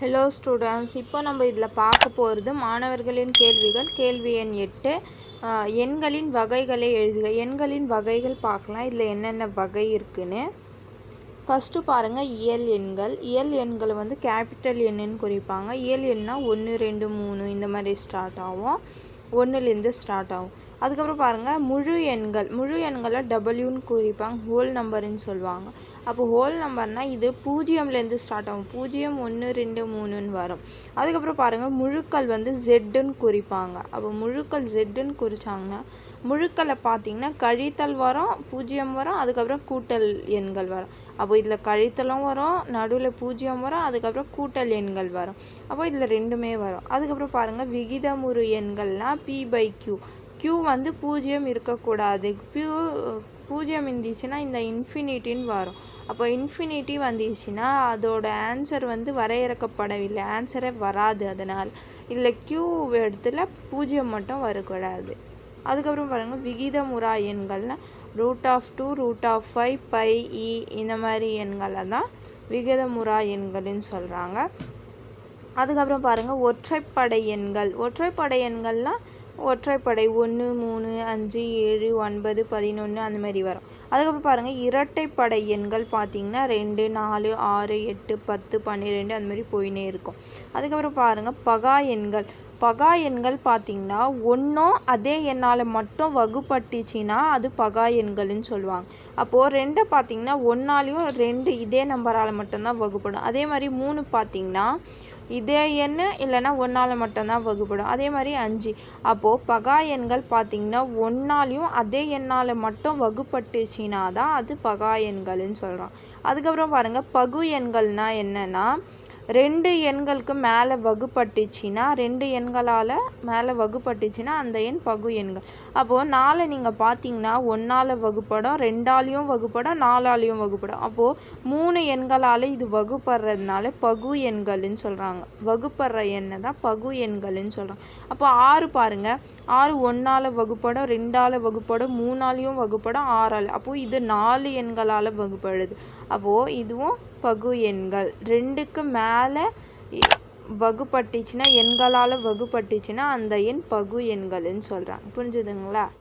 Hello students இப்போ நம்ம இதில் பார்க்க போகிறது மாணவர்களின் கேள்விகள். கேள்வி எண் எட்டு. எண்களின் வகைகளை எழுதுக. எண்களின் வகைகள் பார்க்கலாம். இதில் என்னென்ன வகை இருக்குன்னு. ஃபஸ்ட்டு பாருங்கள் இயல் எண்கள். இயல் எண்களை வந்து கேபிட்டல் எண்ணுன்னு குறிப்பாங்க. இயல் எண்ணா ஒன்று ரெண்டு மூணு இந்த மாதிரி ஸ்டார்ட் ஆகும். ஒன்றுலேருந்து ஸ்டார்ட் ஆகும். அதுக்கப்புறம் பாருங்கள் முழு எண்கள் முழு எண்களை டபுள்யூன்னு குறிப்பாங்க ஹோல் நம்பருன்னு சொல்லுவாங்க. அப்போ ஹோல் நம்பர்னால் இது பூஜ்ஜியம்லேருந்து ஸ்டார்ட் ஆகும். பூஜ்ஜியம் ஒன்று ரெண்டு மூணுன்னு வரும். அதுக்கப்புறம் பாருங்கள் முழுக்கள் வந்து ஜெட்டுன்னு குறிப்பாங்க. அப்போ முழுக்கள் ஜெட்டுன்னு குறித்தாங்கன்னா முழுக்களை பார்த்தீங்கன்னா கழித்தல் வரும் பூஜ்ஜியம் வரும் அதுக்கப்புறம் கூட்டல் எண்கள் வரும். அப்போ இதில் கழித்தலும் வரும் நடுவில் பூஜ்ஜியம் வரும் அதுக்கப்புறம் கூட்டல் எண்கள் வரும். அப்போ இதில் ரெண்டுமே வரும். அதுக்கப்புறம் பாருங்கள் விகிதமுறு எண்கள்னால் பி பை கியூ கியூ வந்து பூஜ்ஜியம் இருக்கக்கூடாது. பியூ பூஜ்ஜியம் இருந்துச்சுன்னா இந்த இன்ஃபினிட்டின்னு வரும். அப்போ இன்ஃபினிட்டி வந்துச்சுன்னா அதோட ஆன்சர் வந்து வரையறுக்கப்படவில்லை. ஆன்சரே வராது அதனால். இல்லை கியூ இடத்துல பூஜ்ஜியம் மட்டும் வரக்கூடாது. அதுக்கப்புறம் பாருங்கள் விகிதமுறா எண்கள்னால் root of two root of five by e இந்த மாதிரி எண்களை தான் விகிதமுறா எண்கள்னு சொல்கிறாங்க அதுக்கப்புறம் பாருங்கள் ஒற்றைப்படை எண்கள். ஒற்றைப்படை எண்கள்லாம் ஒற்றைப்படை ஒன்று மூணு அஞ்சு ஏழு ஒன்பது பதினொன்று அந்த மாதிரி வரும். அதுக்கப்புறம் பாருங்கள் இரட்டைப்படை எண்கள் பார்த்தீங்கன்னா ரெண்டு நாலு ஆறு எட்டு பத்து பன்னிரெண்டு அந்த மாதிரி போயினே இருக்கும். அதுக்கப்புறம் பாருங்கள் பகா எண்கள். பகா எண்கள் பார்த்திங்கன்னா ஒன்றும் அதே எண்ணால் மட்டும் வகுப்பட்டுச்சுன்னா அது பகா எண்கள்னு சொல்லுவாங்க. அப்போது ரெண்டை பார்த்திங்கன்னா ஒன்றாலையும் ரெண்டு இதே நம்பரால் மட்டும்தான் வகுப்படும். அதே மாதிரி மூணு பார்த்தீங்கன்னா இதே எண் இல்லைன்னா ஒன்றால் மட்டும்தான் வகுப்படும். அதே மாதிரி அஞ்சு. அப்போது பகா எண்கள் பார்த்திங்கன்னா ஒன்றாலையும் அதே எண்ணால் மட்டும் வகுப்பட்டுச்சின்னா தான் அது பகா எண்கள்னு சொல்கிறோம் அதுக்கப்புறம் பாருங்கள் பகு எண்கள்னால் என்னென்னா ரெண்டு எண்களுக்கு மேலே வகுப்பட்டுச்சுன்னா ரெண்டு எண்களால் மேலே வகுப்பட்டுச்சுன்னா அந்த எண் பகு எண்கள். அப்போது நாளை நீங்கள் பார்த்தீங்கன்னா ஒன்றால் வகுப்படும் ரெண்டாலையும் வகுப்படும் நாலாலையும் வகுப்படும். அப்போது மூணு எண்களால் இது வகுப்படுறதுனால பகு எண்கள்னு சொல்கிறாங்க வகுப்படுற எண்ணை தான் பகு எண்கள்னு சொல்கிறாங்க அப்போ ஆறு பாருங்கள் ஆறு ஒன்றால் வகுப்படும் ரெண்டால் வகுப்படும் மூணாலையும் வகுப்படும் ஆறால். அப்போது இது நாலு எண்களால் வகுப்படுது. அப்போது இதுவும் பகு எண்கள். ரெண்டுக்கு மேலே வகுப்பட்டுச்சுன்னா எண்களால் வகுப்பட்டுச்சுன்னா அந்த எண் பகு எண்கள்னு சொல்கிறாங்க புரிஞ்சுதுங்களா?